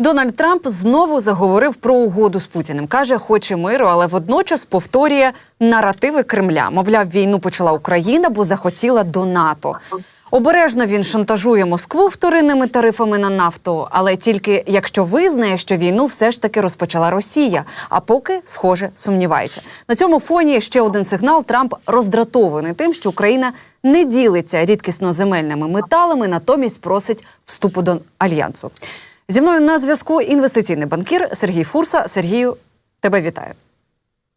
Дональд Трамп знову заговорив про угоду з Путіним. каже, хоче миру, але водночас повторює наративи Кремля. Мовляв, війну почала Україна, бо захотіла до НАТО. Обережно він шантажує Москву вторинними тарифами на нафту, але тільки якщо визнає, що війну все ж таки розпочала Росія. А поки, схоже, сумнівається. На цьому фоні ще один сигнал. Трамп роздратований тим, що Україна не ділиться рідкісно земельними металами, натомість просить вступу до альянсу. Зі мною на зв'язку інвестиційний банкір Сергій Фурса. Сергію, тебе вітаю.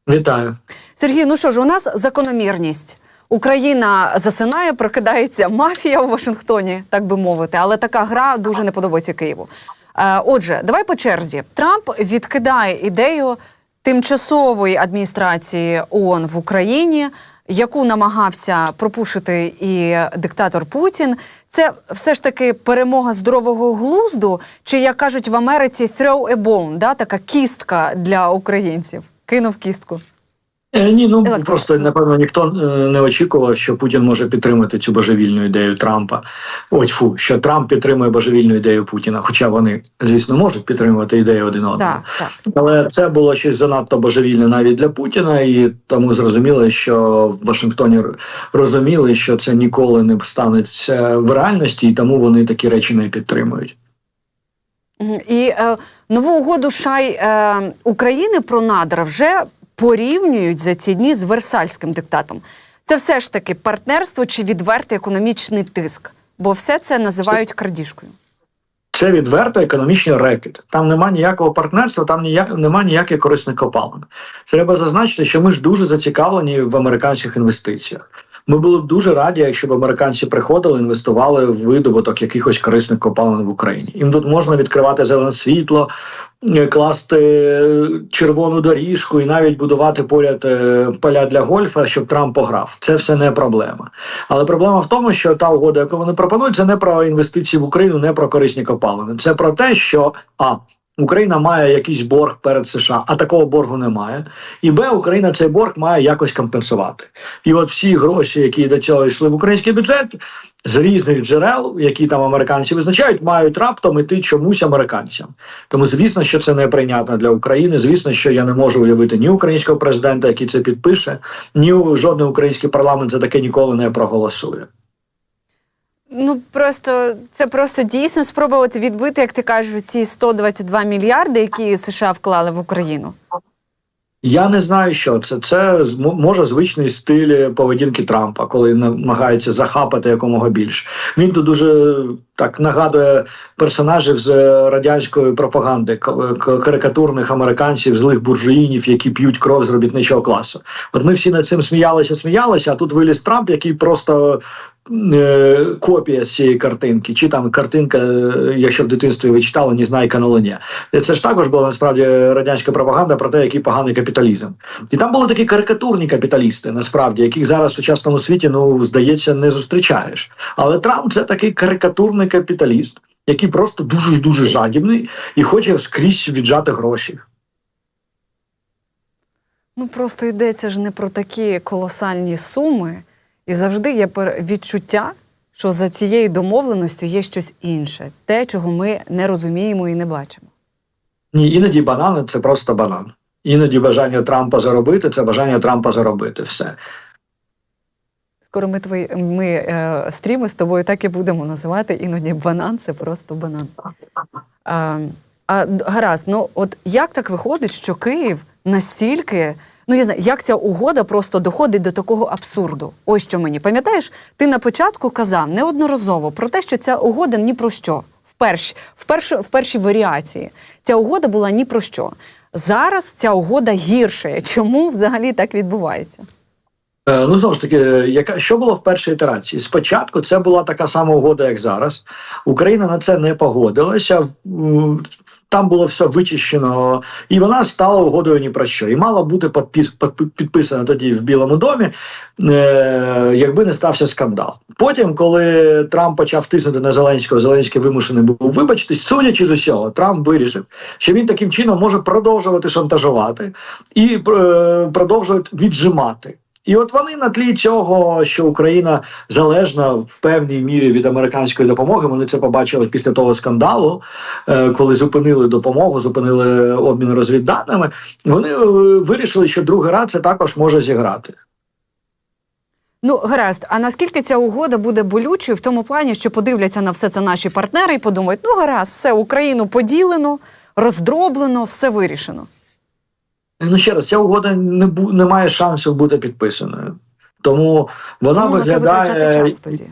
Вітаю. Сергій, ну що ж, у нас закономірність. Україна засинає, прокидається мафія у Вашингтоні, так би мовити, але така гра дуже не подобається Києву. Е, Отже, давай по черзі. Трамп відкидає ідею тимчасової адміністрації ООН в Україні, яку намагався пропушити і диктатор Путін. Це все ж таки перемога здорового глузду, чи як кажуть в Америці throw a bone, да? така кістка для українців. Кинув кістку. Е, ні, ну Електро. просто напевно ніхто е, не очікував, що Путін може підтримати цю божевільну ідею Трампа. Ось фу, що Трамп підтримує божевільну ідею Путіна. Хоча вони, звісно, можуть підтримувати ідеї один одного. Так, так. Але це було щось занадто божевільне навіть для Путіна, і тому зрозуміло, що в Вашингтоні розуміли, що це ніколи не станеться в реальності, і тому вони такі речі не підтримують. І е, нову угоду США й, е, України про надра вже порівнюють за ці дні з Версальським диктатом. Це все ж таки партнерство чи відвертий економічний тиск, бо все це називають крадіжкою. Це відверто економічний рекет. Там нема ніякого партнерства, там ніяк, нема ніяких корисних копалин. Треба зазначити, що ми ж дуже зацікавлені в американських інвестиціях. Ми були б дуже раді, якщо б американці приходили, інвестували в видобуток якихось корисних копалин в Україні. Їм тут можна відкривати зелене світло, класти е, червону доріжку і навіть будувати поряд е, поля для гольфа, щоб Трамп пограв. Це все не проблема. Але проблема в тому, що та угода, яку вони пропонують, це не про інвестиції в Україну, не про корисні копалини. Це про те, що а. Україна має якийсь борг перед США, а такого боргу немає. І Б, Україна цей борг має якось компенсувати. І от всі гроші, які до цього йшли в український бюджет, з різних джерел, які там американці визначають, мають раптом іти чомусь американцям. Тому звісно, що це неприйнятно для України. Звісно, що я не можу уявити ні українського президента, який це підпише, ні жодний український парламент за таке ніколи не проголосує. Ну просто це просто дійсно спробувати відбити, як ти кажеш, ці 122 мільярди, які США вклали в Україну. Я не знаю, що це. Це може звичний стиль поведінки Трампа, коли намагається захапати якомога більше. Він тут дуже так нагадує персонажів з радянської пропаганди, к- карикатурних американців, злих буржуїнів, які п'ють кров з робітничого класу. От ми всі над цим сміялися, сміялися, а тут виліз Трамп, який просто. Е, Копія цієї картинки, чи там картинка, е, якщо в дитинстві ви читали, не знайка на луні. Це ж також була насправді радянська пропаганда про те, який поганий капіталізм. І там були такі карикатурні капіталісти, насправді, яких зараз в сучасному світі, ну здається, не зустрічаєш. Але Трамп це такий карикатурний капіталіст, який просто дуже дуже жадібний і хоче скрізь віджати гроші. Ну просто йдеться ж не про такі колосальні суми, і завжди є відчуття, що за цією домовленістю є щось інше, те, чого ми не розуміємо і не бачимо. Ні, іноді банан це просто банан. Іноді бажання Трампа заробити це бажання Трампа заробити все. Скоро ми твої ми е, стріми з тобою так і будемо називати. Іноді банан це просто банан. А, а гаразд, ну от як так виходить, що Київ настільки. Ну, я знаю, як ця угода просто доходить до такого абсурду. Ось що мені. Пам'ятаєш, ти на початку казав неодноразово про те, що ця угода ні про що. В, перш, в, першій варіації ця угода була ні про що. Зараз ця угода гірше. Чому взагалі так відбувається? Е, Ну, знову ж таки, яка що було в першій ітерації? Спочатку це була така сама угода, як зараз. Україна на це не погодилася. Там було все вичищено, і вона стала угодою ні про що. І мала бути підпис, підписана тоді в Білому домі, е, якби не стався скандал. Потім, коли Трамп почав тиснути на Зеленського, Зеленський вимушений був вибачитись, судячи з усього, Трамп вирішив, що він таким чином може продовжувати шантажувати і е, продовжувати віджимати. І от вони на тлі цього, що Україна залежна в певній мірі від американської допомоги. Вони це побачили після того скандалу, е, коли зупинили допомогу, зупинили обмін розвідданими. Вони е, вирішили, що другий раз це також може зіграти. Ну, гаразд, а наскільки ця угода буде болючою в тому плані, що подивляться на все це наші партнери і подумають: ну гаразд, все Україну поділено, роздроблено, все вирішено. Ну ще раз, ця угода не бу не має шансів бути підписаною. Тому вона Тому на це витрачати виглядає час тоді.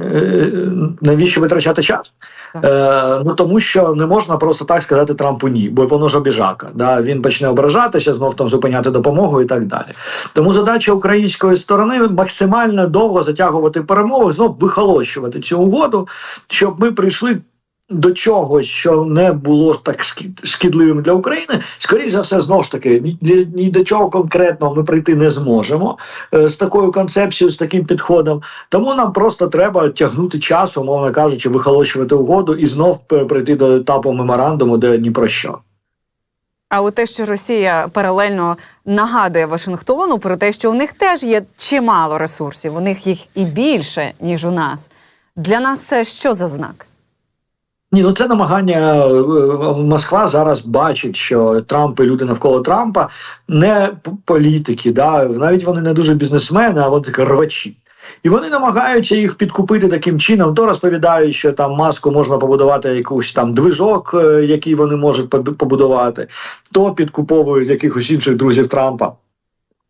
Е, навіщо витрачати час? Так. Е, ну тому що не можна просто так сказати Трампу ні, бо воно ж обіжака. Да? Він почне ображатися, знов там зупиняти допомогу і так далі. Тому задача української сторони максимально довго затягувати перемови, знов вихолощувати цю угоду, щоб ми прийшли. До чогось, що не було так шкі- шкідливим для України, скоріш за все, знову ж таки, ні, ні- до чого конкретного ми прийти не зможемо е, з такою концепцією, з таким підходом. Тому нам просто треба тягнути час, умовно кажучи, вихолощувати угоду і знов прийти до етапу меморандуму, де ні про що. А от те, що Росія паралельно нагадує Вашингтону про те, що у них теж є чимало ресурсів, у них їх і більше, ніж у нас. Для нас це що за знак? Ні, ну це намагання е, е, Москва зараз бачить, що Трамп і люди навколо Трампа не політики, да навіть вони не дуже бізнесмени, а вони рвачі. І вони намагаються їх підкупити таким чином. То розповідають, що там маску можна побудувати якусь там движок, е, який вони можуть побудувати, то підкуповують якихось інших друзів Трампа.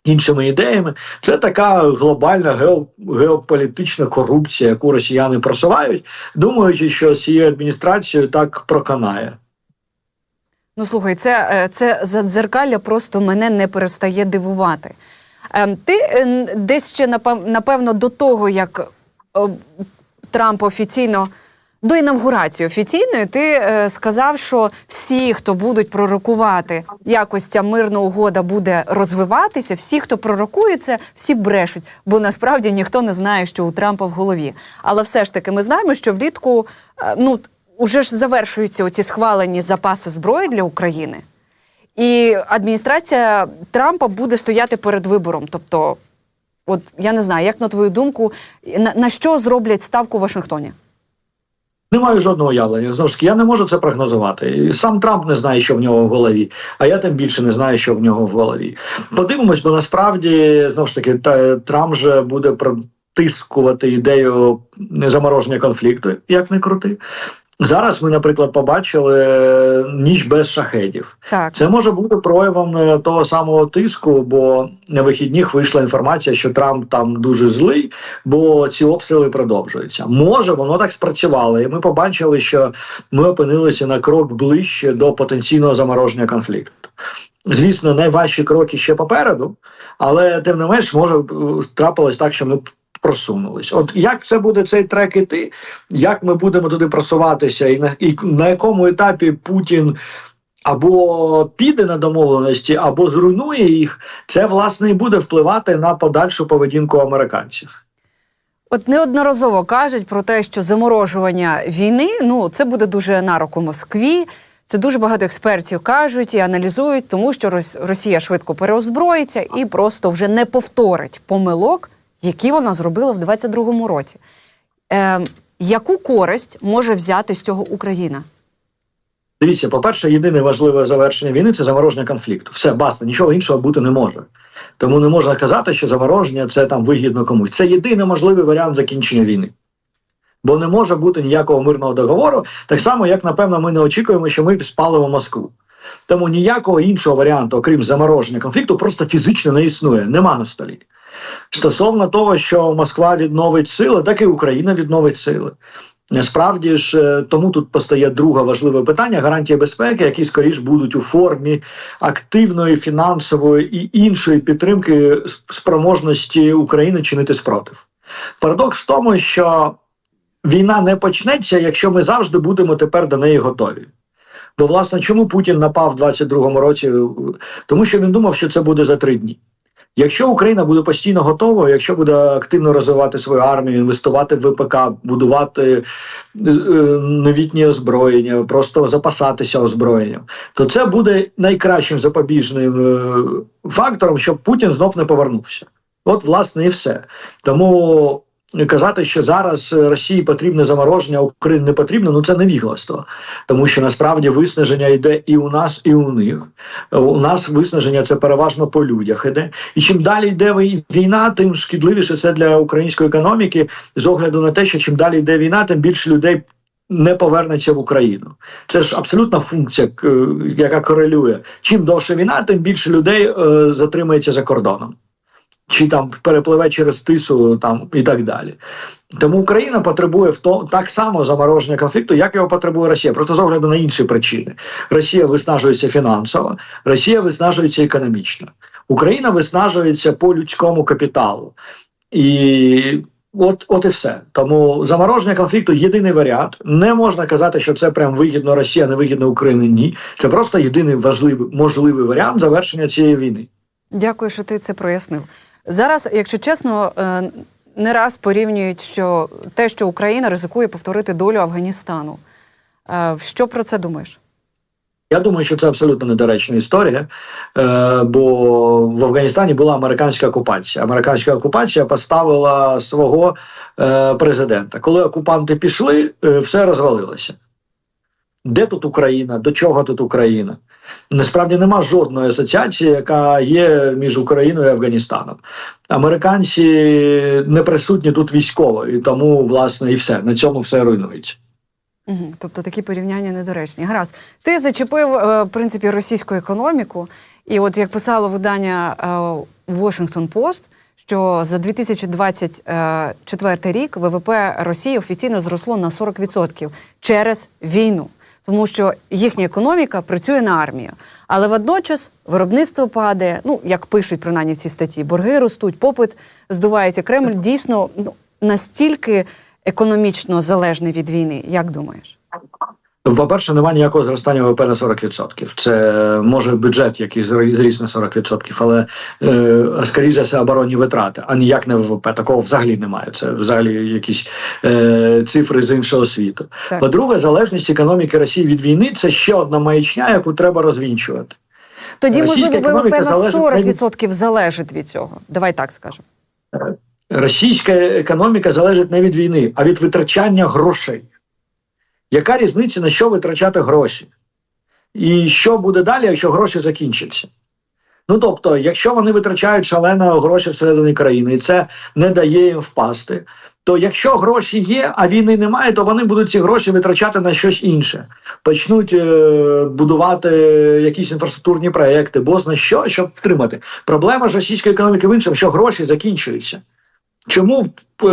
Іншими ідеями, це така глобальна гео, геополітична корупція, яку росіяни просувають, думаючи, що цією адміністрацією так проканає. Ну слухай, це, е, це задзеркалля просто мене не перестає дивувати. Ем, Ти е, десь ще напевно до того, як е, Трамп офіційно до інавгурації офіційної, ти е, сказав, що всі, хто будуть пророкувати, якось ця мирна угода буде розвиватися, всі, хто пророкує це, всі брешуть, бо насправді ніхто не знає, що у Трампа в голові. Але все ж таки, ми знаємо, що влітку е, ну уже ж завершуються оці схвалені запаси зброї для України. І адміністрація Трампа буде стояти перед вибором. Тобто, от я не знаю, як на твою думку, на, на що зроблять ставку в Вашингтоні? Не маю жодного уявлення. Знову ж таки, я не можу це прогнозувати. Сам Трамп не знає, що в нього в голові, а я тим більше не знаю, що в нього в голові. Подивимось, бо насправді знову ж таки та, Трамп же буде протискувати ідею замороження конфлікту, як не крути. Зараз ми, наприклад, побачили е, ніч без шахедів. Так, Це може бути проявом е, того самого тиску, бо на вихідних вийшла інформація, що Трамп там дуже злий, бо ці обстріли продовжуються. Може, воно так спрацювало, і ми побачили, що ми опинилися на крок ближче до потенційного замороження конфлікту. Звісно, найважчі кроки ще попереду, але тим не менш, може е, трапилось так, що ми просунулись. От як це буде цей трек іти, як ми будемо туди просуватися, і на, і на якому етапі Путін або піде на домовленості, або зруйнує їх, це власне і буде впливати на подальшу поведінку американців. от неодноразово кажуть про те, що заморожування війни ну це буде дуже на руку Москві. Це дуже багато експертів кажуть і аналізують, тому що Рос- Росія швидко переозброїться і просто вже не повторить помилок, які вона зробила в 22-му році. Е, яку користь може взяти з цього Україна? Дивіться, по-перше, єдине важливе завершення війни це замороження конфлікту. Все, баста, нічого іншого бути не може. Тому не можна казати, що замороження це там вигідно комусь. Це єдиний можливий варіант закінчення війни. Бо не може бути ніякого мирного договору, так само, як, напевно, ми не очікуємо, що ми спалимо Москву. Тому ніякого іншого варіанту, окрім замороження конфлікту, просто фізично не існує, нема на столі. Стосовно того, що Москва відновить сили, так і Україна відновить сили. Насправді ж, е, тому тут постає друге важливе питання гарантії безпеки, які скоріш будуть у формі активної фінансової і іншої підтримки спроможності України чинити спротив. Парадокс в тому, що війна не почнеться, якщо ми завжди будемо тепер до неї готові. Бо, власне, чому Путін напав в 22-му році? Тому що він думав, що це буде за три дні. Якщо Україна буде постійно готова, якщо буде активно розвивати свою армію, інвестувати в ВПК, будувати е, е, новітні озброєння, просто запасатися озброєнням, то це буде найкращим запобіжним е, фактором, щоб Путін знов не повернувся. От, власне, і все. Тому казати, що зараз Росії потрібне замороження, Україні не потрібно, ну це невігластво. Тому що насправді виснаження йде і у нас, і у них. У нас виснаження це переважно по людях іде. І чим далі йде війна, тим шкідливіше це для української економіки, з огляду на те, що чим далі йде війна, тим більше людей. Не повернеться в Україну. Це ж абсолютна функція, яка корелює. Чим довше війна, тим більше людей е, затримається за кордоном, чи там перепливе через тису там і так далі. Тому Україна потребує в то так само замороження конфлікту, як його потребує Росія, просто з огляду на інші причини. Росія виснажується фінансово, Росія виснажується економічно. Україна виснажується по людському капіталу. І от, от і все. Тому замороження конфлікту єдиний варіант. Не можна казати, що це прям вигідно Росії, а не вигідно Україні. Ні. Це просто єдиний важливий можливий варіант завершення цієї війни. Дякую, що ти це прояснив. Зараз, якщо чесно, е, не раз порівнюють, що те, що Україна ризикує повторити долю Афганістану. Е, Що про це думаєш? Я думаю, що це абсолютно недоречна історія, е, бо в Афганістані була американська окупація. Американська окупація поставила свого президента. Коли окупанти пішли, все розвалилося. Де тут Україна? До чого тут Україна? Насправді нема жодної асоціації, яка є між Україною і Афганістаном. Американці не присутні тут військово, і тому, власне, і все. На цьому все руйнується. Угу. Тобто такі порівняння недоречні. Гаразд, ти зачепив е, в принципі російську економіку, і от як писало видання е, Washington Post, що за 2024 рік ВВП Росії офіційно зросло на 40% через війну. Тому що їхня економіка працює на армію, але водночас виробництво падає. Ну як пишуть принаймні в цій статті, борги ростуть, попит здувається. Кремль дійсно ну, настільки економічно залежний від війни. Як думаєш? По-перше, немає ніякого зростання ВВП на 40%. Це може бюджет, який зріс на 40%, але е, скоріше за все оборонні витрати, а ніяк не ВВП. Такого взагалі немає. Це взагалі якісь е, цифри з іншого світу. По-друге, залежність економіки Росії від війни це ще одна маячня, яку треба розвінчувати. Тоді, Російська можливо, ВВП на залежить 40% залежить від цього. Давай так скажемо. Російська економіка залежить не від війни, а від витрачання грошей. Яка різниця на що витрачати гроші? І що буде далі, якщо гроші закінчаться? Ну тобто, якщо вони витрачають шалено гроші всередині країни, і це не дає їм впасти, то якщо гроші є, а війни немає, то вони будуть ці гроші витрачати на щось інше. Почнуть е, будувати якісь інфраструктурні проекти, бо на що, щоб втримати. Проблема ж російської економіки в іншому, що гроші закінчуються. Чому е,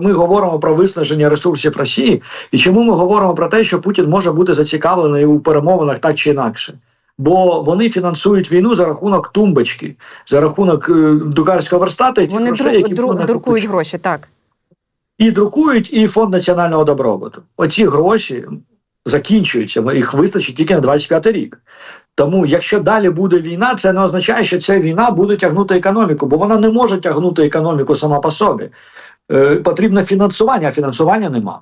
ми говоримо про виснаження ресурсів Росії, і чому ми говоримо про те, що Путін може бути зацікавлений у перемовинах так чи інакше? Бо вони фінансують війну за рахунок тумбочки, за рахунок е, друкарського верстата Вони грошей, дру, які дру, друкують гроші, так. і друкують, і фонд національного добробуту. Оці гроші закінчуються, їх вистачить тільки на 25 рік. Тому, якщо далі буде війна, це не означає, що ця війна буде тягнути економіку, бо вона не може тягнути економіку сама по собі. Е, потрібне фінансування, а фінансування нема.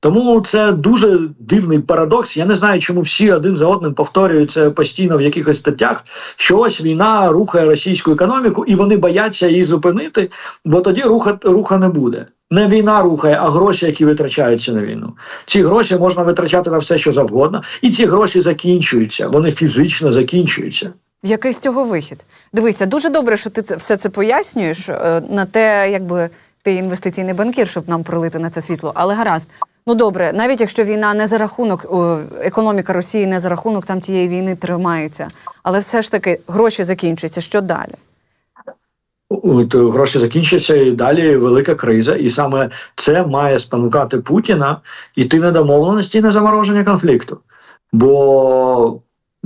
Тому це дуже дивний парадокс. Я не знаю, чому всі один за одним повторюють це постійно в якихось статтях, що ось війна рухає російську економіку, і вони бояться її зупинити, бо тоді руха, руха не буде. Не війна рухає, а гроші, які витрачаються на війну. Ці гроші можна витрачати на все, що завгодно, і ці гроші закінчуються. Вони фізично закінчуються. Який з цього вихід? Дивися, дуже добре, що ти це все це пояснюєш е, на те, якби ти інвестиційний банкір, щоб нам пролити на це світло. Але гаразд. Ну добре, навіть якщо війна не за рахунок, економіка Росії не за рахунок там тієї війни тримається, але все ж таки гроші закінчуються. Що далі? Е, гроші закінчаться, і далі велика криза, і саме це має спонукати Путіна йти на домовленості і на замороження конфлікту. Бо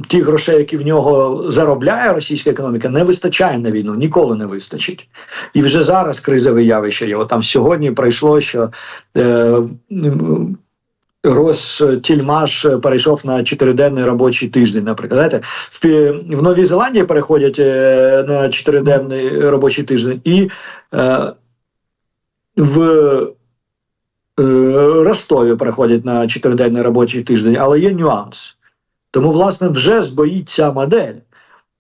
ті грошей, які в нього заробляє російська економіка, не вистачає на війну, ніколи не вистачить. І вже зараз кризове явище є. Там сьогодні пройшло, що е, Ростільмаш перейшов на чотириденний робочий тиждень. Наприклад, Знаєте, в, в Новій Зеландії переходять е, на чотириденний робочий тиждень, і е, в е, Ростові переходять на чотириденний робочий тиждень, але є нюанс. Тому, власне, вже збоїть ця модель.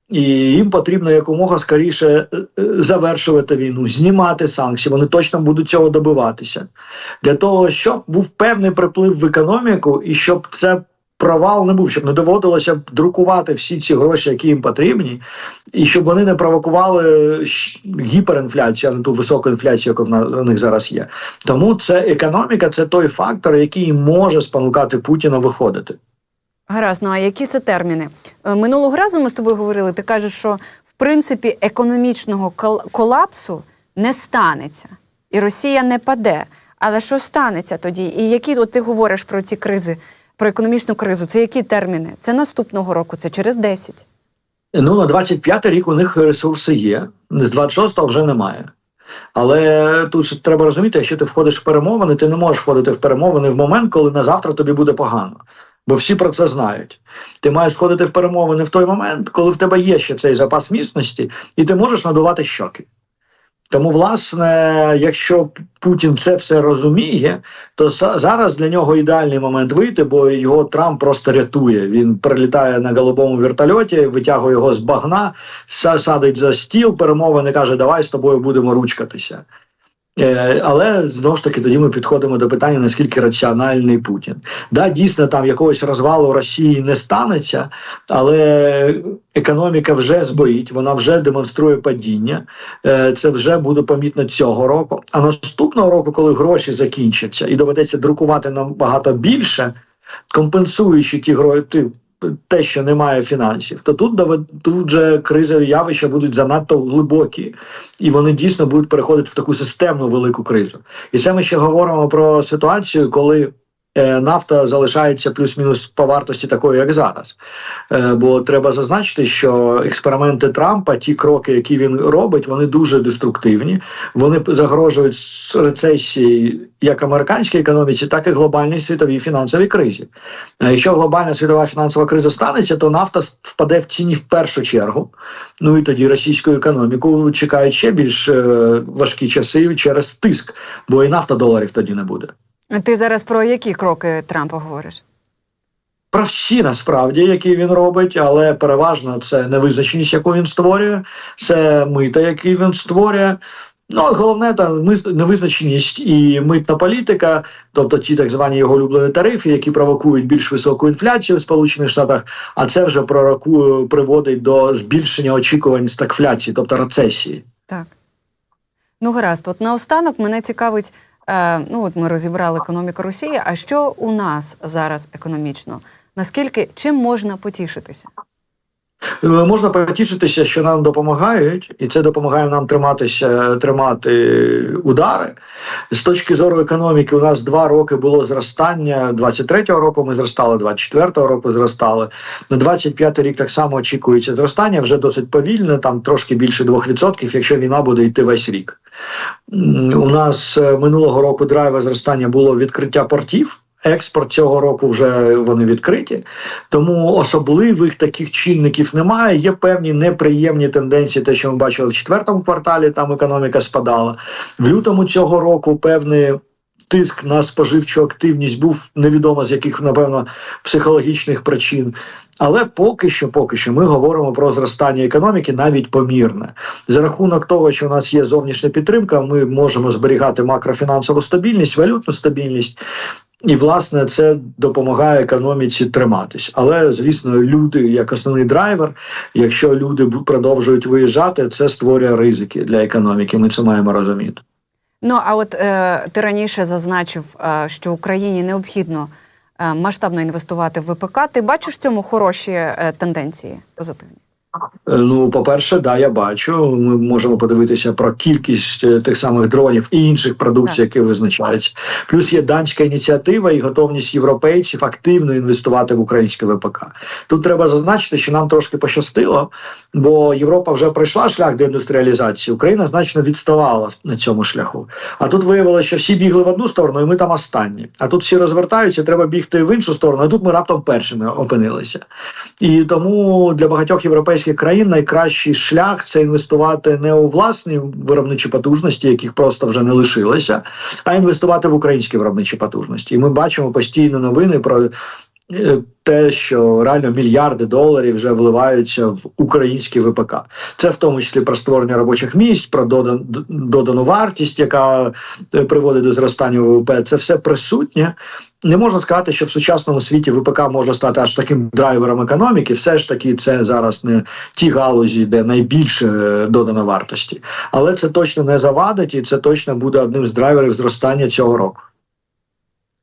І їм потрібно якомога скоріше е, е, завершувати війну, знімати санкції. Вони точно будуть цього добиватися для того, щоб був певний приплив в економіку, і щоб це провал не був, щоб не доводилося друкувати всі ці гроші, які їм потрібні, і щоб вони не провокували щ- гіперінфляцію, а не ту високу інфляцію, яка в них зараз є. Тому це економіка, це той фактор, який може спонукати Путіна виходити. Гаразд, ну а які це терміни? Е, Минулого разу ми з тобою говорили. Ти кажеш, що в принципі економічного колапсу не станеться, і Росія не паде. Але що станеться тоді? І які от ти говориш про ці кризи, про економічну кризу? Це які терміни? Це наступного року, це через 10. Ну, на 25-й рік у них ресурси є, з 26-го вже немає. Але тут треба розуміти, якщо ти входиш в перемовини, ти не можеш входити в перемовини в момент, коли на завтра тобі буде погано. Бо всі про це знають. Ти маєш входити в перемовини в той момент, коли в тебе є ще цей запас міцності, і ти можеш надувати щоки. Тому, власне, якщо Путін це все розуміє, то зараз для нього ідеальний момент вийти, бо його Трамп просто рятує. Він прилітає на голубому вертольоті, витягує його з багна, са- садить за стіл, перемовини каже, давай з тобою будемо ручкатися. Е, але знову ж таки тоді ми підходимо до питання, наскільки раціональний Путін. Да, дійсно, там якогось розвалу Росії не станеться, але економіка вже збоїть, вона вже демонструє падіння. Е, Це вже буде помітно цього року. А наступного року, коли гроші закінчаться і доведеться друкувати набагато більше, компенсуючи ті гроші. Те, що немає фінансів, то тут тут же кризові явища будуть занадто глибокі, і вони дійсно будуть переходити в таку системну велику кризу. І це ми ще говоримо про ситуацію, коли нафта залишається плюс-мінус по вартості такою, як зараз. Е, бо треба зазначити, що експерименти Трампа, ті кроки, які він робить, вони дуже деструктивні. Вони загрожують рецесії як американській економіці, так і глобальній світовій фінансовій кризі. Е, Якщо глобальна світова фінансова криза станеться, то нафта впаде в ціні в першу чергу. Ну і тоді російську економіку чекають ще більш е, важкі часи через тиск, бо і нафта доларів тоді не буде. Ти зараз про які кроки Трампа говориш? Про всі насправді, які він робить, але переважно це невизначеність, яку він створює, це мита, які він створює. Ну, головне там невизначеність і митна політика, тобто ті так звані його улюблені тарифи, які провокують більш високу інфляцію в Сполучених Штатах, а це вже пророкує, приводить до збільшення очікувань стагфляції, тобто рецесії. Так. Ну, гаразд, от наостанок мене цікавить. Е, ну, от ми розібрали економіку Росії. А що у нас зараз економічно? Наскільки чим можна потішитися? Е, Можна потішитися, що нам допомагають, і це допомагає нам триматися, тримати удари. З точки зору економіки, у нас два роки було зростання. 23-го року ми зростали, 24-го року зростали. На 25-й рік так само очікується зростання, вже досить повільне, там трошки більше 2%, якщо війна буде йти весь рік. У нас е, минулого року драйва зростання було відкриття портів. Експорт цього року вже вони відкриті. Тому особливих таких чинників немає. Є певні неприємні тенденції, те, що ми бачили в четвертому кварталі, там економіка спадала. В лютому цього року певний тиск на споживчу активність був невідомо з яких, напевно, психологічних причин. Але поки що, поки що, ми говоримо про зростання економіки навіть помірне. За рахунок того, що у нас є зовнішня підтримка, ми можемо зберігати макрофінансову стабільність, валютну стабільність. І власне це допомагає економіці триматись. Але звісно, люди як основний драйвер. Якщо люди продовжують виїжджати, це створює ризики для економіки. Ми це маємо розуміти. Ну а от е, ти раніше зазначив, е, що Україні необхідно масштабно інвестувати в ВПК. Ти бачиш в цьому хороші е, тенденції позитивні? Ну, по-перше, да, я бачу. Ми можемо подивитися про кількість е, тих самих дронів і інших продуктів, Так. які визначаються. Плюс є данська ініціатива і готовність європейців активно інвестувати в українське ВПК. Тут треба зазначити, що нам трошки пощастило, бо Європа вже пройшла шлях деіндустріалізації. Україна значно відставала на цьому шляху. А тут виявилося, що всі бігли в одну сторону, і ми там останні. А тут всі розвертаються, треба бігти в іншу сторону. А тут ми раптом першими опинилися. І тому для багатьох європейських країн найкращий шлях це інвестувати не у власні виробничі потужності, яких просто вже не лишилося, а інвестувати в українські виробничі потужності. І ми бачимо постійно новини про. Е, Те, що реально мільярди доларів вже вливаються в український ВПК, це в тому числі про створення робочих місць, про додан, додану вартість, яка е, приводить до зростання ВВП. Це все присутнє. Не можна сказати, що в сучасному світі ВПК може стати аж таким драйвером економіки. Все ж таки, це зараз не ті галузі, де найбільше е, додана вартості, але це точно не завадить, і це точно буде одним з драйверів зростання цього року.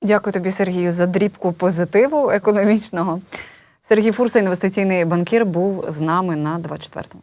Дякую тобі, Сергію, за дрібку позитиву економічного. Сергій Фурса, інвестиційний банкір, був з нами на 24-му.